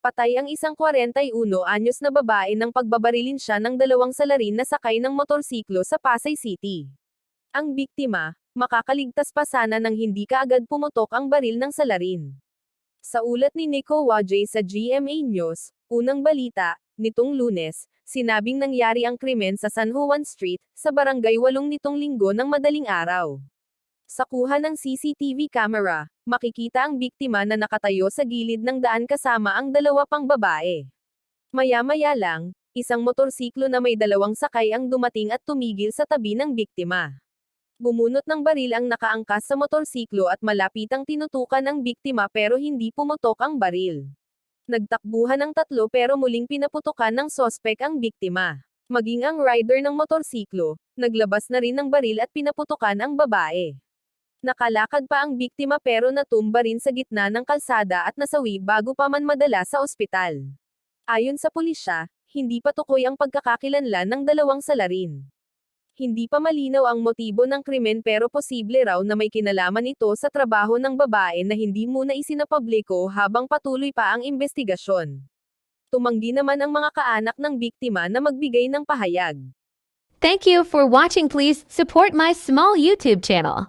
Patay ang isang 41 anyos na babae nang pagbabarilin siya ng dalawang salarin na sakay ng motorsiklo sa Pasay City. Ang biktima, makakaligtas pa sana nang hindi kaagad pumutok ang baril ng salarin. Sa ulat ni Nico Wajay sa GMA News, unang balita, nitong lunes, sinabing nangyari ang krimen sa San Juan Street, sa barangay 8 nitong linggo ng madaling araw. Sa kuha ng CCTV camera, makikita ang biktima na nakatayo sa gilid ng daan kasama ang dalawa pang babae. Maya-maya lang, isang motorsiklo na may dalawang sakay ang dumating at tumigil sa tabi ng biktima. Bumunot ng baril ang nakaangkas sa motorsiklo at malapitang tinutukan ang biktima pero hindi pumutok ang baril. Nagtakbuhan ang tatlo pero muling pinaputukan ng sospek ang biktima. Maging ang rider ng motorsiklo, naglabas na rin ng baril at pinaputukan ang babae. Nakalakad pa ang biktima pero natumba rin sa gitna ng kalsada at nasawi bago pa man madala sa ospital. Ayon sa pulisya, hindi pa tukoy ang pagkakakilanlan ng dalawang salarin. Hindi pa malinaw ang motibo ng krimen pero posible raw na may kinalaman ito sa trabaho ng babae na hindi muna isinapubliko habang patuloy pa ang investigasyon. Tumanggi naman ang mga kaanak ng biktima na magbigay ng pahayag. Thank you for watching. Please support my small YouTube channel.